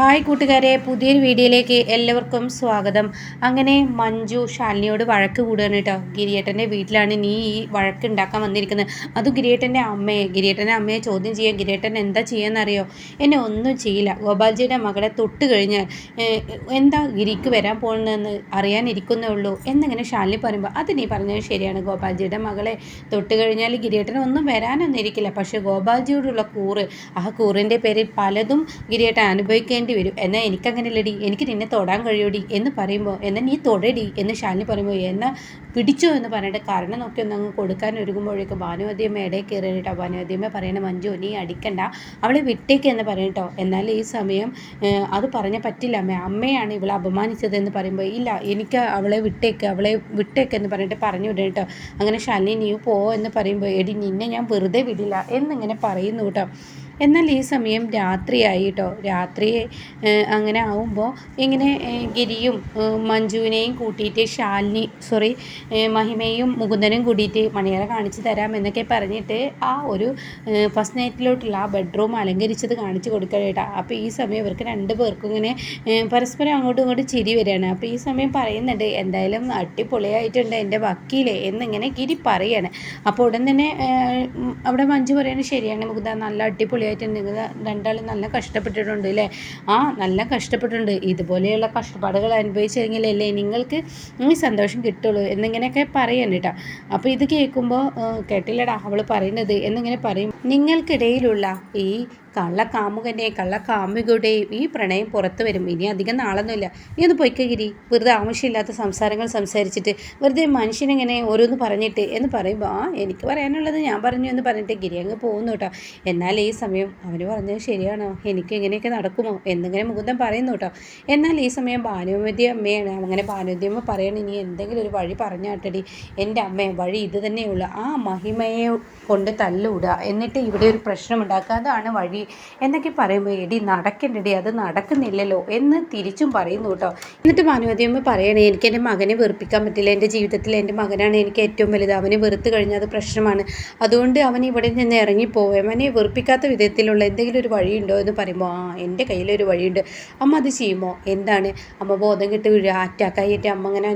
Hi കൂട്ടുകാരെ പുതിയൊരു വീഡിയോയിലേക്ക് എല്ലാവർക്കും സ്വാഗതം. അങ്ങനെ മഞ്ജു ശാലിനിയോട് വഴക്ക് കൂടുകയാണ് കേട്ടോ. ഗിരിയേട്ടന്റെ വീട്ടിലാണ് നീ ഈ വഴക്ക് ഉണ്ടാക്കാൻ വന്നിരിക്കുന്നത്. അത് ഗിരിയേട്ടന്റെ അമ്മയെ ഗിരിയേട്ടന്റെ അമ്മയെ ചോദ്യം ചെയ്യുക ഗിരിയേട്ടൻ എന്താ ചെയ്യാന്നറിയോ? എന്നെ ഒന്നും ചെയ്യില്ല. ഗോപാൽജിയുടെ മകളെ തൊട്ട് കഴിഞ്ഞാൽ എന്താ ഗിരിക്ക് വരാൻ പോകുന്നതെന്ന് അറിയാനിരിക്കുന്നേ ഉള്ളൂ എന്നിങ്ങനെ ശാലിനി പറയുമ്പോൾ അത് നീ പറഞ്ഞത് ശരിയാണ്. ഗോപാൽജിയുടെ മകളെ തൊട്ട് കഴിഞ്ഞാൽ ഗിരിയേട്ടൻ ഒന്നും വരാനൊന്നും ഇരിക്കില്ല. പക്ഷേ ഗോപാൽജിയോടുള്ള കൂറ് ആ കൂറിന്റെ പേരിൽ പലതും ഗിരിയേട്ടൻ അനുഭവിക്കുക ചെയ്യേണ്ടി വരും. എന്നാൽ എനിക്കങ്ങനെയല്ലടി എനിക്ക് നിന്നെ തൊടാൻ കഴിയൂടി. എന്ന് പറയുമ്പോൾ എന്നാൽ നീ തൊടടി എന്ന് ശാലിനി പറയുമ്പോൾ എന്നാൽ പിടിച്ചോ എന്ന് പറഞ്ഞിട്ട് കാരണം നോക്കി ഒന്ന് അങ്ങ് കൊടുക്കാൻ ഒരുങ്ങുമ്പോഴേക്കും ഭാനുവതിയമ്മ ഇടയിൽ കയറിയിട്ടോ. ഭാനുവതിയമ്മ പറയണ മഞ്ജു നീ അടിക്കണ്ട. അവളെ വിട്ടേക്ക് എന്ന് പറയട്ടോ എന്നാൽ ഈ സമയം അത് പറഞ്ഞ പറ്റില്ല. അമ്മ അമ്മയാണ് ഇവളെ അപമാനിച്ചത് എന്ന് പറയുമ്പോൾ ഇല്ല എനിക്ക് അവളെ വിട്ടേക്ക് അവളെ വിട്ടേക്ക് എന്ന് പറഞ്ഞിട്ട് പറഞ്ഞു വിടട്ടോ അങ്ങനെ ശാലിനി നീ പോ എന്ന് പറയുമ്പോൾ എടി നിന്നെ ഞാൻ വെറുതെ വിടില്ല എന്നിങ്ങനെ പറയുന്നു കേട്ടോ. എന്നാൽ ഈ സമയം രാത്രിയായി കേട്ടോ രാത്രി അങ്ങനെ ആവുമ്പോൾ ഇങ്ങനെ ഗിരിയും മഞ്ജുവിനെയും കൂട്ടിയിട്ട് ശാലിനി സോറി മഹിമയും മുകുന്ദനും കൂടിയിട്ട് മണിയറ കാണിച്ചു തരാം എന്നൊക്കെ പറഞ്ഞിട്ട് ആ ഒരു ഫസ്റ്റ് നൈറ്റിലോട്ടുള്ള ആ ബെഡ്റൂം അലങ്കരിച്ചത് കാണിച്ചു കൊടുക്കണേട്ടാ അപ്പോൾ ഈ സമയം ഇവർക്ക് രണ്ട് പേർക്കും ഇങ്ങനെ പരസ്പരം അങ്ങോട്ടും ഇങ്ങോട്ടും ചിരി വരികയാണ് അപ്പോൾ ഈ സമയം പറയുന്നുണ്ട് എന്തായാലും അടിപൊളിയായിട്ടുണ്ട് എന്റെ വക്കീലേ എന്നിങ്ങനെ ഗിരി പറയാണ്. അപ്പോൾ ഉടൻ തന്നെ അവിടെ മഞ്ജു പറയുന്നത് ശരിയാണ് മുകുന്ദ നല്ല അടിപൊളിയായി ആയിട്ട് നിങ്ങൾ രണ്ടാളും നല്ല കഷ്ടപ്പെട്ടിട്ടുണ്ട് അല്ലേ ആ നല്ല കഷ്ടപ്പെട്ടിട്ടുണ്ട്. ഇതുപോലെയുള്ള കഷ്ടപ്പാടുകൾ അനുഭവിച്ചില്ലെങ്കിലല്ലേ നിങ്ങൾക്ക് ഈ സന്തോഷം കിട്ടുള്ളൂ എന്നിങ്ങനെയൊക്കെ പറയാൻ കേട്ടോ. അപ്പോൾ ഇത് കേൾക്കുമ്പോൾ കേട്ടില്ലടാ അവൾ പറയുന്നത് എന്നിങ്ങനെ പറയും. നിങ്ങൾക്കിടയിലുള്ള ഈ കള്ളക്കാമുകന്റെയും കള്ളക്കാമുകയുടെയും ഈ പ്രണയം പുറത്തു വരും. ഇനി അധികം നാളൊന്നുമില്ല. നീ ഒന്ന് പൊയ്ക്കഗിരി വെറുതെ ആവശ്യമില്ലാത്ത സംസാരങ്ങൾ സംസാരിച്ചിട്ട് വെറുതെ മനുഷ്യനിങ്ങനെ ഓരോന്ന് പറഞ്ഞിട്ട് എന്ന് പറയുമ്പോൾ ആ എനിക്ക് പറയാനുള്ളത് ഞാൻ പറഞ്ഞു എന്ന് പറഞ്ഞിട്ട് ഗിരി അങ്ങ് പോകുന്നു കേട്ടോ. എന്നാൽ ഈ സമയം അവന് പറഞ്ഞത് ശരിയാണോ? എനിക്ക് ഇങ്ങനെയൊക്കെ നടക്കുമോ? എന്നിങ്ങനെ മുകുന്ദൻ പറയുന്നു കേട്ടോ. എന്നാൽ ഈ സമയം ഭാനുമതി അമ്മയാണ്. അങ്ങനെ ഭാനുമതി അമ്മ പറയണം. ഇനി എന്തെങ്കിലും ഒരു വഴി പറഞ്ഞാട്ടടി. എന്റെ അമ്മയെ വഴി ഇത് തന്നെയുള്ള. ആ മഹിമയെ കൊണ്ട് തല്ലുവിടുക. എന്നിട്ട് ഇവിടെ ഒരു പ്രശ്നം ഉണ്ടാക്കുക അതാണ് വഴി. എന്നൊക്കെ പറയുമ്പോൾ എടി നടക്കണ്ടടി. അത് നടക്കുന്നില്ലല്ലോ. എന്ന് തിരിച്ചും പറയുന്നു കേട്ടോ. എന്നിട്ട് മാനവതിയമ്മ പറയണേ എനിക്ക് എന്റെ മകനെ വെറുപ്പിക്കാൻ പറ്റില്ല. എന്റെ ജീവിതത്തിൽ എന്റെ മകനാണ് എനിക്ക് ഏറ്റവും വലുത്. അവനെ വെറുത്ത് കഴിഞ്ഞാൽ അത് പ്രശ്നമാണ്. അതുകൊണ്ട് അവൻ ഇവിടെ നിന്ന് ഇറങ്ങിപ്പോവും അവനെ വെറുപ്പിക്കാത്ത വിധത്തിലുള്ള എന്തെങ്കിലും ഒരു വഴിയുണ്ടോ? എന്ന് പറയുമ്പോൾ ആ എന്റെ കയ്യിലൊരു വഴിയുണ്ട്. അമ്മ അത് ചെയ്യുമോ? എന്താണ്? അമ്മ ബോധം കിട്ടി വീഴുക. അറ്റാക്കായിട്ട് അമ്മ അങ്ങനെ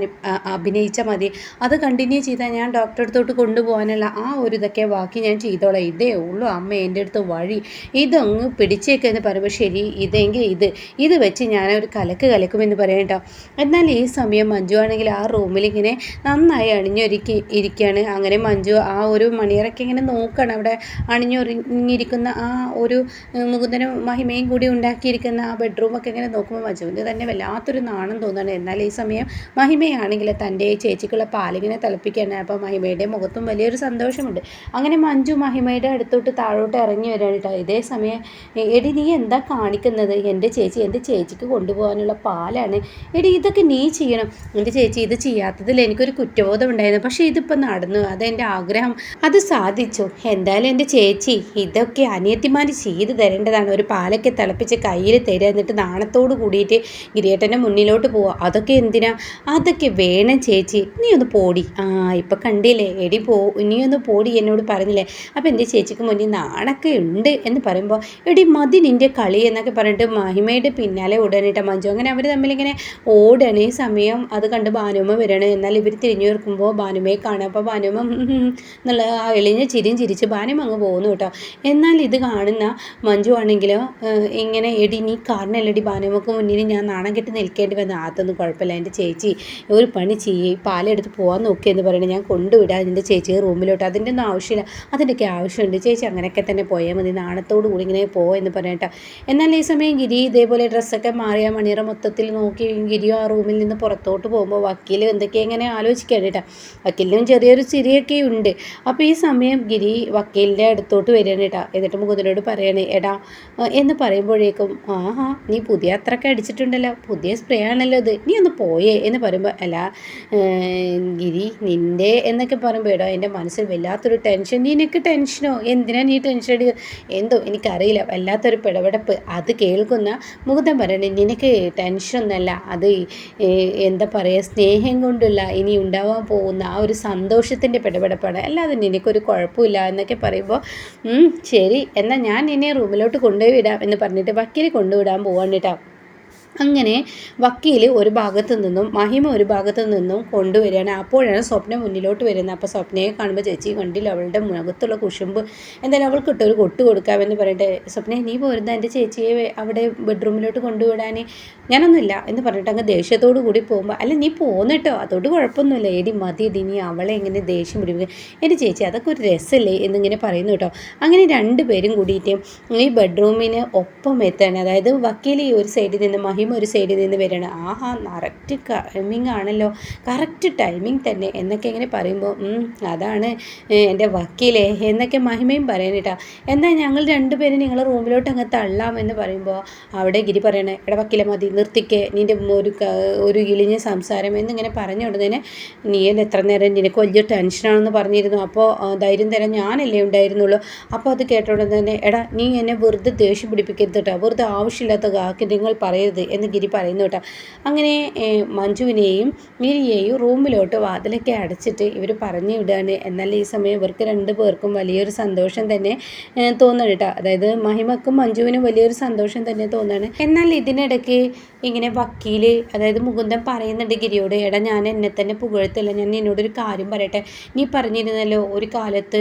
അഭിനയിച്ചാൽ മതി. അത് കണ്ടിന്യൂ ചെയ്താൽ ഞാൻ ഡോക്ടറെ അടുത്തോട്ട് കൊണ്ടുപോകാനുള്ള ആ ഒരു ഇതൊക്കെ ബാക്കി ഞാൻ ചെയ്തോളാം. ഇതേ ഉള്ളൂ അമ്മ എന്റെ അടുത്ത് വഴി. ഇത് ഇതങ്ങ് പിടിച്ചേക്കെന്ന് പറയുമ്പോൾ ശരി ഇതെങ്കിൽ ഇത്. ഇത് വെച്ച് ഒരു കലക്ക് കലക്കുമെന്ന് പറയാം കേട്ടോ. എന്നാൽ ഈ സമയം മഞ്ജു ആണെങ്കിൽ ആ റൂമിൽ ഇങ്ങനെ നന്നായി അണിഞ്ഞൊരുക്കി ഇരിക്കുകയാണ് അങ്ങനെ മഞ്ജു ആ ഒരു മണിയറൊക്കെ ഇങ്ങനെ നോക്കണം. അവിടെ അണിഞ്ഞൊരുങ്ങിയിരിക്കുന്ന ആ ഒരു മുകുന്ദനും മഹിമയും കൂടി ഉണ്ടാക്കിയിരിക്കുന്ന ആ ബെഡ്റൂമൊക്കെ ഇങ്ങനെ നോക്കുമ്പോൾ മഞ്ജുവിന്റെ തന്നെ വല്ലാത്തൊരു നാണം തോന്നുകയാണ്. എന്നാൽ ഈ സമയം മഹിമയാണെങ്കിൽ തന്റെ ചേച്ചിക്കുള്ള പാലിങ്ങനെ തിളപ്പിക്കുകയാണ് അപ്പോൾ മഹിമയുടെ മുഖത്തും വലിയൊരു സന്തോഷമുണ്ട്. അങ്ങനെ മഞ്ജു മഹിമയുടെ അടുത്തോട്ട് താഴോട്ട് ഇറങ്ങി വരാൻ കേട്ടോ. ഇതേ സമയം എടി നീ എന്താ കാണിക്കുന്നത്? എന്റെ ചേച്ചി എന്റെ ചേച്ചിക്ക് കൊണ്ടുപോകാനുള്ള പാലാണ്. എടി ഇതൊക്കെ നീ ചെയ്യണം. എന്റെ ചേച്ചി ഇത് ചെയ്യാത്തതിൽ എനിക്കൊരു കുറ്റബോധം ഉണ്ടായിരുന്നു. പക്ഷേ ഇതിപ്പോൾ നടന്നു. അതെന്റെ ആഗ്രഹം. അത് സാധിച്ചു. എന്തായാലും എന്റെ ചേച്ചി ഇതൊക്കെ അനിയത്തിമാർ ചെയ്ത് തരേണ്ടതാണ്. ഒരു പാലൊക്കെ തിളപ്പിച്ച് കയ്യിൽ തരിക എന്നിട്ട് നാണത്തോട് കൂടിയിട്ട് ഗിരിയേട്ടന്റെ മുന്നിലോട്ട് പോവുക. അതൊക്കെ എന്തിനാ? അതൊക്കെ വേണം ചേച്ചി. നീ ഒന്ന് പോടി. ആ ഇപ്പം കണ്ടില്ലേ? എടി പോ നീ ഒന്ന് പോടി എന്നോട് പറഞ്ഞില്ലേ? അപ്പോൾ എന്റെ ചേച്ചിക്ക് മുന്നിൽ നാണൊക്കെ ഉണ്ട് എന്ന് പറയുമ്പോൾ എടി മതി നിന്റെ കളി എന്നൊക്കെ പറഞ്ഞിട്ട് മഹിമയുടെ പിന്നാലെ ഉടനിട്ട മഞ്ജു. അങ്ങനെ അവർ തമ്മിലിങ്ങനെ ഓടണ. ഈ സമയം അത് കണ്ട് ഭാനുമ്മ വരണം. എന്നാൽ ഇവർ തിരിഞ്ഞു നിൽക്കുമ്പോൾ ഭാനുമയെ കാണാം. അപ്പോൾ ഭാനുമ്മ എന്നുള്ള ആ എളിഞ്ഞ ചിരിയും ചിരിച്ച് ഭാനുമ അങ്ങ് പോകുന്നു കേട്ടോ. എന്നാൽ ഇത് കാണുന്ന മഞ്ജു ആണെങ്കിലോ ഇങ്ങനെ എടി നീ കാരണല്ലടി ഭാനുമക്ക് മുന്നിൽ ഞാൻ നാണം കെട്ടി നിൽക്കേണ്ടി വന്ന? അതൊന്നും കുഴപ്പമില്ല. എന്റെ ചേച്ചി ഒരു പണി ചെയ്യേ. പാലെടുത്ത് പോകാൻ നോക്കിയെന്ന് പറയണേ ഞാൻ കൊണ്ടുവിടാം എന്റെ ചേച്ചി റൂമിലോട്ട്. അതിന്റെ ഒന്നും ആവശ്യമില്ല. അതിന്റെയൊക്കെ ആവശ്യമുണ്ട്. ചേച്ചി അങ്ങനെയൊക്കെ തന്നെ പോയാൽ മതി. നാണത്തോടു കൂടി ഇങ്ങനെ പോ എന്ന് പറഞ്ഞിട്ട് എന്നാൽ ഈ സമയം ഗിരി ഇതേപോലെ ഡ്രസ്സൊക്കെ മാറിയ മണിയറ മൊത്തത്തിൽ നോക്കി ഗിരിയോ ആ റൂമിൽ നിന്ന് പുറത്തോട്ട് പോകുമ്പോൾ വക്കീൽ എന്തൊക്കെ എങ്ങനെ ആലോചിക്കാൻ കേട്ടോ. വക്കീലിനും ചെറിയൊരു ചിരിയൊക്കെ ഉണ്ട്. അപ്പോൾ ഈ സമയം ഗിരി വക്കീലിന്റെ അടുത്തോട്ട് വരികയാണ് കേട്ടോ. എന്നിട്ട് മുകുന്ദനോട് പറയണേ എടാ എന്ന് പറയുമ്പോഴേക്കും ആഹാ നീ പുതിയ അത്രയൊക്കെ അടിച്ചിട്ടുണ്ടല്ലോ. പുതിയ സ്പ്രേ ആണല്ലോ ഇത്. നീ ഒന്ന് പോയേ എന്ന് പറയുമ്പോൾ അല്ല ഗിരി നിന്റെ എന്നൊക്കെ പറയുമ്പോൾ എടാ എന്റെ മനസ്സിൽ വല്ലാത്തൊരു ടെൻഷൻ നിനക്ക് ടെൻഷനോ എന്തിനാ നീ ടെൻഷൻ അടിക്കുക എന്തോ എനിക്ക് എനിക്കറിയില്ല. വല്ലാത്തൊരു പിടപെടപ്പ്. അത് കേൾക്കുന്ന മുകുന്ദൻ പറയണേ നിനക്ക് ടെൻഷനൊന്നല്ല അത് എന്താ പറയുക സ്നേഹം കൊണ്ടുള്ള ഇനി ഉണ്ടാവാൻ പോകുന്ന ആ ഒരു സന്തോഷത്തിന്റെ പിടപെടപ്പാണ്. അല്ലാതെ നിനക്കൊരു കുഴപ്പമില്ല എന്നൊക്കെ പറയുമ്പോൾ ശരി. എന്നാൽ ഞാൻ നിന്നെ റൂമിലോട്ട് കൊണ്ടുപോയി വിടാം എന്ന് പറഞ്ഞിട്ട് വക്കീൽ കൊണ്ടുവിടാൻ പോവാണ് കേട്ടോ അങ്ങനെ വക്കീൽ ഒരു ഭാഗത്ത് നിന്നും മഹിമ ഒരു ഭാഗത്ത് നിന്നും കൊണ്ടുവരികയാണ്. അപ്പോഴാണ് സ്വപ്ന മുന്നിലോട്ട് വരുന്നത്. അപ്പോൾ സ്വപ്നയെ കാണുമ്പോൾ ചേച്ചി കണ്ടില്ല അവളുടെ മുഖത്തുള്ള കുശുമ്പ്. എന്തായാലും അവൾക്ക് ഒരു കൊട്ട് കൊടുക്കാമെന്ന് പറയട്ടെ. സ്വപ്ന നീ പോരുന്ന എന്റെ ചേച്ചിയെ അവിടെ ബെഡ്റൂമിലോട്ട് കൊണ്ടുവിടാൻ ഞാനൊന്നുമില്ല എന്ന് പറഞ്ഞിട്ട് അങ്ങ് ദേഷ്യത്തോടു കൂടി പോകുമ്പോൾ അല്ല നീ പോന്നിട്ടോ അതോട് കുഴപ്പമൊന്നുമില്ല. എടി മതി നീ അവളെ എങ്ങനെ ദേഷ്യം പിടിപ്പിക്കുക എന്റെ ചേച്ചി അതൊക്കെ ഒരു രസമല്ലേ എന്നിങ്ങനെ പറയുന്നു കേട്ടോ. അങ്ങനെ രണ്ടുപേരും കൂടിയിട്ട് ഈ ബെഡ്റൂമിന് ഒപ്പം എത്താണ് അതായത് വക്കീൽ ഈ ഒരു സൈഡിൽ നിന്ന് മഹിമ ടൈം ഒരു സൈഡിൽ നിന്ന് വരികയാണ്. ആഹാ കറക്റ്റ് ടൈമിംഗ് ആണല്ലോ. കറക്റ്റ് ടൈമിംഗ് തന്നെ. എന്നൊക്കെ ഇങ്ങനെ പറയുമ്പോൾ അതാണ് എന്റെ വക്കീലേ എന്നൊക്കെ മഹിമയും പറയാനിട്ടാ എന്നാൽ ഞങ്ങൾ രണ്ടുപേരും നിങ്ങളെ റൂമിലോട്ട് അങ്ങ് തള്ളാം എന്ന് പറയുമ്പോൾ അവിടെ ഗിരി പറയണേ എടാ വക്കീലെ മതി നിർത്തിക്കേ നിന്റെ ഒരു ഒരു ഇളിഞ്ഞ സംസാരം എന്നിങ്ങനെ പറഞ്ഞു ഉടനെ നീ എത്ര നേരം നിനക്ക് വലിയ ടെൻഷനാണെന്ന് പറഞ്ഞിരുന്നു. അപ്പോൾ ധൈര്യം തരാൻ ഞാനല്ലേ ഉണ്ടായിരുന്നുള്ളൂ. അപ്പോൾ അത് കേട്ട തന്നെ എടാ നീ എന്നെ വെറുതെ ദേഷ്യം പിടിപ്പിക്കരുത് കേട്ടോ. വെറുതെ ആവശ്യമില്ലാത്ത കാക്കി നിങ്ങൾ പറയരുത് എന്ന് ഗിരി പറയുന്നു കേട്ടോ. അങ്ങനെ മഞ്ജുവിനെയും ഗിരിയെയും റൂമിലോട്ട് വാതിലൊക്കെ അടച്ചിട്ട് ഇവർ പറഞ്ഞു വിടുകയാണ് എന്നാൽ ഈ സമയം ഇവർക്ക് രണ്ട് പേർക്കും വലിയൊരു സന്തോഷം തന്നെ തോന്നുന്നു കേട്ടോ. അതായത് മഹിമക്കും മഞ്ജുവിനും വലിയൊരു സന്തോഷം തന്നെ തോന്നുകയാണ് എന്നാൽ ഇതിനിടയ്ക്ക് ഇങ്ങനെ വക്കീൽ അതായത് മുകുന്ദൻ പറയുന്നുണ്ട് ഗിരിയോട് എടാ ഞാൻ എന്നെ തന്നെ പുകഴ്ത്തില്ല. ഞാൻ നിന്നോടൊരു കാര്യം പറയട്ടെ. നീ പറഞ്ഞിരുന്നല്ലോ ഒരു കാലത്ത്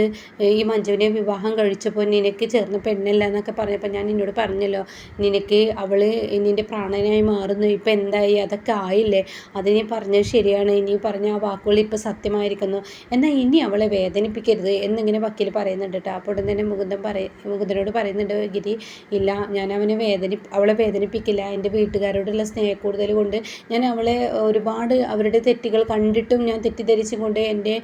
ഈ മഞ്ജുവിനെ വിവാഹം കഴിച്ചപ്പോൾ നിനക്ക് ചേർന്ന പെണ്ണല്ല എന്നൊക്കെ പറഞ്ഞപ്പോൾ ഞാൻ നിന്നോട് പറഞ്ഞല്ലോ നിനക്ക് അവൾ നിന്റെ പ്രാണനായി മാറുന്നു. ഇപ്പം എന്തായി? അതൊക്കെ ആയില്ലേ? അത് നീ പറഞ്ഞത് ശരിയാണ്. ഇനി പറഞ്ഞ ആ വാക്കുകൾ ഇപ്പം സത്യമായിരിക്കുന്നു. എന്നാൽ ഇനി അവളെ വേദനിപ്പിക്കരുത് എന്നിങ്ങനെ വക്കീൽ പറയുന്നുണ്ട് കേട്ടോ. അപ്പോൾ തന്നെ മുകുന്ദൻ പറയ മുകുന്ദനോട് പറയുന്നുണ്ട് ഗിരി ഇല്ല ഞാൻ അവനെ വേദനി അവളെ വേദനിപ്പിക്കില്ല. എന്റെ വീട്ടുകാരോടുള്ള സ്നേഹക്കൂടുതൽ കൊണ്ട് ഞാൻ അവളെ ഒരുപാട് അവരുടെ തെറ്റുകൾ കണ്ടിട്ടും ഞാൻ തെറ്റിദ്ധരിച്ചുകൊണ്ട് എന്റെ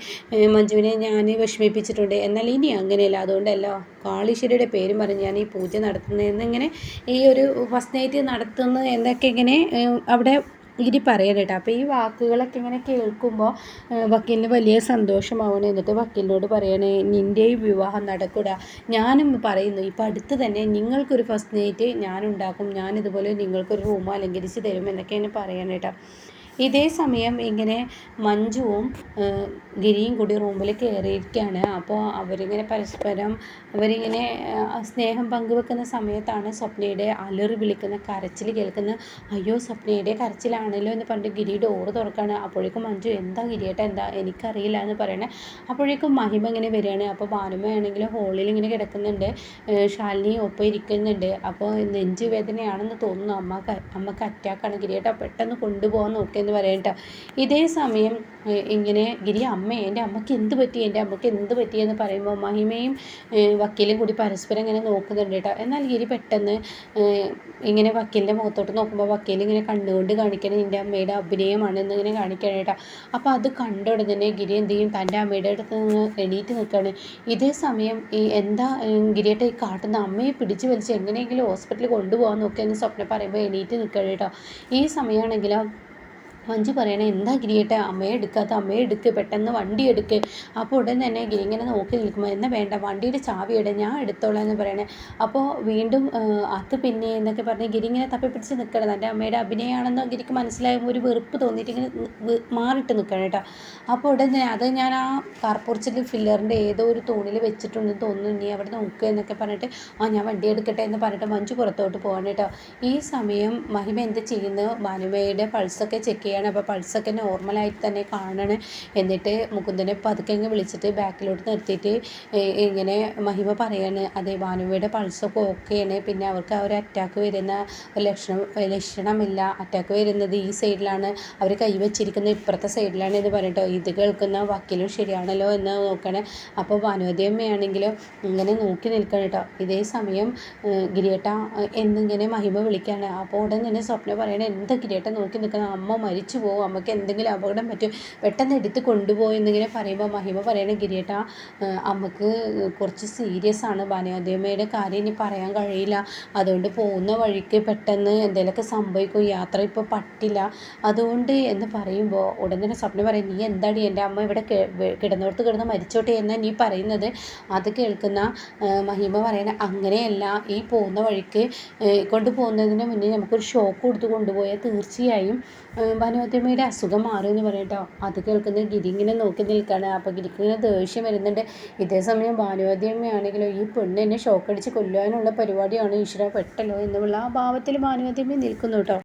മഞ്ജുവിനെ ഞാൻ വിഷമിപ്പിച്ചിട്ടുണ്ട്. എന്നാൽ ഇനി അങ്ങനെയല്ല. അതുകൊണ്ടല്ല കാളീശ്വരിയുടെ പേരും പറഞ്ഞ് ഞാൻ ഈ പൂജ നടത്തുന്നതെന്നിങ്ങനെ ഈ ഒരു ഫസ്റ്റ് നൈറ്റ് നടത്തുന്നത് എന്തൊക്കെ ഇങ്ങനെ അവിടെ ഇരി പറയണം കേട്ടോ. അപ്പോൾ ഈ വാക്കുകളൊക്കെ ഇങ്ങനെ കേൾക്കുമ്പോൾ വക്കീലിന് വലിയ സന്തോഷമാവണം. എന്നിട്ട് വക്കീലിനോട് പറയണേ നിന്റെ വിവാഹം നടക്കൂടാ. ഞാനും പറയുന്നു ഇപ്പം അടുത്ത് തന്നെ നിങ്ങൾക്കൊരു ഫസ്റ്റ് നൈറ്റ് ഞാനുണ്ടാക്കും. ഞാനിതുപോലെ നിങ്ങൾക്കൊരു റൂം അലങ്കരിച്ച് തരും. എന്നൊക്കെ എന്നൊക്കെയാണ് പറയണം കേട്ടോ. ഇതേ സമയം ഇങ്ങനെ മഞ്ജുവും ഗിരിയും കൂടി റൂമിൽ കയറിയിരിക്കുകയാണ് അപ്പോൾ അവരിങ്ങനെ പരസ്പരം അവരിങ്ങനെ സ്നേഹം പങ്കുവെക്കുന്ന സമയത്താണ് സ്വപ്നയുടെ അലറി വിളിക്കുന്ന കരച്ചിൽ കേൾക്കുന്ന അയ്യോ സ്വപ്നയുടെ കരച്ചിലാണല്ലോ എന്ന് പറഞ്ഞിട്ട് ഗിരി ഡോറ് തുറക്കാണ്. അപ്പോഴേക്കും മഞ്ജു എന്താ ഗിരിയേട്ട എന്താ? എനിക്കറിയില്ല എന്ന് പറയണേ. അപ്പോഴേക്കും മഹിമ ഇങ്ങനെ വരികയാണ്. അപ്പോൾ ഭാനുമയാണെങ്കിൽ ഹോളിൽ ഇങ്ങനെ കിടക്കുന്നുണ്ട്. ശാലിനി ഒപ്പം ഇരിക്കുന്നുണ്ട്. അപ്പോൾ നെഞ്ചുവേദനയാണെന്ന് തോന്നുന്നു. അമ്മയ്ക്ക് അമ്മയ്ക്ക് അറ്റാക്കാണ് ഗിരിയേട്ട പെട്ടെന്ന് കൊണ്ടുപോകാൻ നോക്കിയെന്ന് എന്ന് പറയട്ടോ. ഇതേ സമയം ഇങ്ങനെ ഗിരി അമ്മ എന്റെ അമ്മയ്ക്ക് എന്ത് പറ്റി? എന്റെ അമ്മയ്ക്ക് എന്ത് പറ്റിയെന്ന് പറയുമ്പോൾ മഹിമയും വക്കീലും കൂടി പരസ്പരം ഇങ്ങനെ നോക്കുന്നുണ്ട് കേട്ടോ. എന്നാൽ ഗിരി പെട്ടെന്ന് ഇങ്ങനെ വക്കീലിന്റെ മുഖത്തോട്ട് നോക്കുമ്പോൾ വക്കീൽ ഇങ്ങനെ കണ്ടുകൊണ്ട് കാണിക്കണം എന്റെ അമ്മയുടെ അഭിനയമാണ് എന്നിങ്ങനെ കാണിക്കണം കേട്ടോ. അപ്പോൾ അത് കണ്ട ഉടനെ ഗിരി എന്ത് ചെയ്യും? തന്റെ അമ്മയുടെ അടുത്ത് നിന്ന് എണീറ്റ് നിൽക്കുകയാണ്. ഇതേ സമയം ഈ എന്താ ഗിരിയേട്ട ഈ കാട്ടുന്ന അമ്മയെ പിടിച്ച് വലിച്ച് എങ്ങനെയെങ്കിലും ഹോസ്പിറ്റലിൽ കൊണ്ടുപോകാൻ നോക്കിയെന്ന് സ്വപ്നം പറയുമ്പോൾ എണീറ്റ് നിൽക്കുകയാണ് കേട്ടോ. ഈ സമയമാണെങ്കിലോ മഞ്ജു പറയണേ എന്താ ഗിരിയേട്ട അമ്മയെ എടുക്കാത്ത അമ്മയെ എടുക്ക് പെട്ടെന്ന് വണ്ടി എടുക്ക്. അപ്പോൾ ഉടൻ തന്നെ ഗിരി ഇങ്ങനെ നോക്കി നിൽക്കുമ്പോൾ എന്നാ വേണ്ട വണ്ടിയുടെ ചാവി ഇട ഞാൻ എടുത്തോളാം എന്ന് പറയണേ. അപ്പോൾ വീണ്ടും അത് പിന്നെ എന്നൊക്കെ പറഞ്ഞ് ഗിരി ഇങ്ങനെ തപ്പിപ്പിടിച്ച് നിൽക്കണം തന്റെ അമ്മയുടെ അഭിനയമാണെന്ന് ഗിരിക്ക് മനസ്സിലായ ഒരു വെറുപ്പ് തോന്നിയിട്ട് ഇങ്ങനെ മാറിയിട്ട് നിൽക്കണം കേട്ടോ. അപ്പോൾ ഉടൻ തന്നെ അത് ഞാൻ ആ കാർപ്പുറച്ചിൽ ഫില്ലറിന്റെ ഏതോ ഒരു തൂണിൽ വെച്ചിട്ടുണ്ടെന്ന് തോന്നുന്നു. ഇനി അവിടെ നോക്കുക എന്നൊക്കെ പറഞ്ഞിട്ട് ആ ഞാൻ വണ്ടി എടുക്കട്ടെ എന്ന് പറഞ്ഞിട്ട് മഞ്ജു പുറത്തോട്ട് പോകണം കേട്ടോ. ഈ സമയം മഹിമ എന്ത് ചെയ്യുന്നു? മനുമയുടെ പൾസൊക്കെ ചെക്ക് ചെയ്യണം അപ്പോൾ പൾസൊക്കെ നോർമലായിട്ട് തന്നെ കാണണം. എന്നിട്ട് മുകുന്ദനെ പതുക്കെ ഇങ്ങ് വിളിച്ചിട്ട് ബാക്കിലോട്ട് നിർത്തിയിട്ട് ഇങ്ങനെ മഹിമ പറയാണ്. അതെ ഭാനുവയുടെ പൾസൊക്കെ ഓക്കെയാണ്. പിന്നെ അവർക്ക് ആ ഒരു അറ്റാക്ക് വരുന്ന ലക്ഷണം ലക്ഷണമില്ല. അറ്റാക്ക് വരുന്നത് ഈ സൈഡിലാണ് അവർ കൈവച്ചിരിക്കുന്ന ഇപ്പുറത്തെ സൈഡിലാണ് എന്ന് പറഞ്ഞിട്ടോ ഇത് കേൾക്കുന്ന വക്കീലും ശരിയാണല്ലോ എന്ന് നോക്കണേ. അപ്പോൾ ഭാനുവതിയമ്മയാണെങ്കിലും ഇങ്ങനെ നോക്കി നിൽക്കണം കേട്ടോ. ഇതേ സമയം ഗിരിയേട്ട എന്നിങ്ങനെ മഹിമ വിളിക്കുകയാണ് അപ്പോൾ ഉടൻ തന്നെ സ്വപ്ന പറയണേ എന്താ ഗിരിയേട്ട നോക്കി നിൽക്കുന്ന അമ്മ മരി മരിച്ചു പോകും അമ്മയ്ക്ക് എന്തെങ്കിലും അപകടം പറ്റും പെട്ടെന്ന് എടുത്ത് കൊണ്ടുപോയി എന്നിങ്ങനെ പറയുമ്പോൾ മഹിമ പറയണ ഗിരിയേട്ട അമ്മയ്ക്ക് കുറച്ച് സീരിയസ് ആണ് ഭാനുവദേവമ്മയുടെ കാര്യം ഇനി പറയാൻ കഴിയില്ല. അതുകൊണ്ട് പോകുന്ന വഴിക്ക് പെട്ടെന്ന് എന്തെങ്കിലുമൊക്കെ സംഭവിക്കും യാത്ര ഇപ്പോൾ പറ്റില്ല. അതുകൊണ്ട് എന്ന് പറയുമ്പോൾ ഉടൻ തന്നെ സ്വപ്നം പറയും നീ എന്താടി എന്റെ അമ്മ ഇവിടെ കിടന്നോടത്ത് കിടന്ന് മരിച്ചോട്ടെ എന്ന് നീ പറയുന്നത്? അത് കേൾക്കുന്ന മഹിമ പറയണ അങ്ങനെയല്ല ഈ പോകുന്ന വഴിക്ക് കൊണ്ടുപോകുന്നതിന് മുന്നേ നമുക്കൊരു ഷോക്ക് കൊടുത്ത് കൊണ്ടുപോയാൽ തീർച്ചയായും ഭാനുമതിയമ്മയുടെ അസുഖം മാറുമെന്ന് പറയട്ടോ. അത് കേൾക്കുന്ന ഗിരി ഇങ്ങനെ നോക്കി നിൽക്കുകയാണ് അപ്പോൾ ഗിരിക്ക് ഇങ്ങനെ ദേഷ്യം വരുന്നുണ്ട്. ഇതേ സമയം ഭാനുമതിയമ്മയാണെങ്കിലോ ഈ പെണ്ണ് എന്നെ ഷോക്കടിച്ച് കൊല്ലുവാനുള്ള പരിപാടിയാണ് ഈശ്വര പെട്ടല്ലോ എന്നുള്ള ആ ഭാവത്തിൽ ഭാനുമതിയമ്മ നിൽക്കുന്നു കേട്ടോ.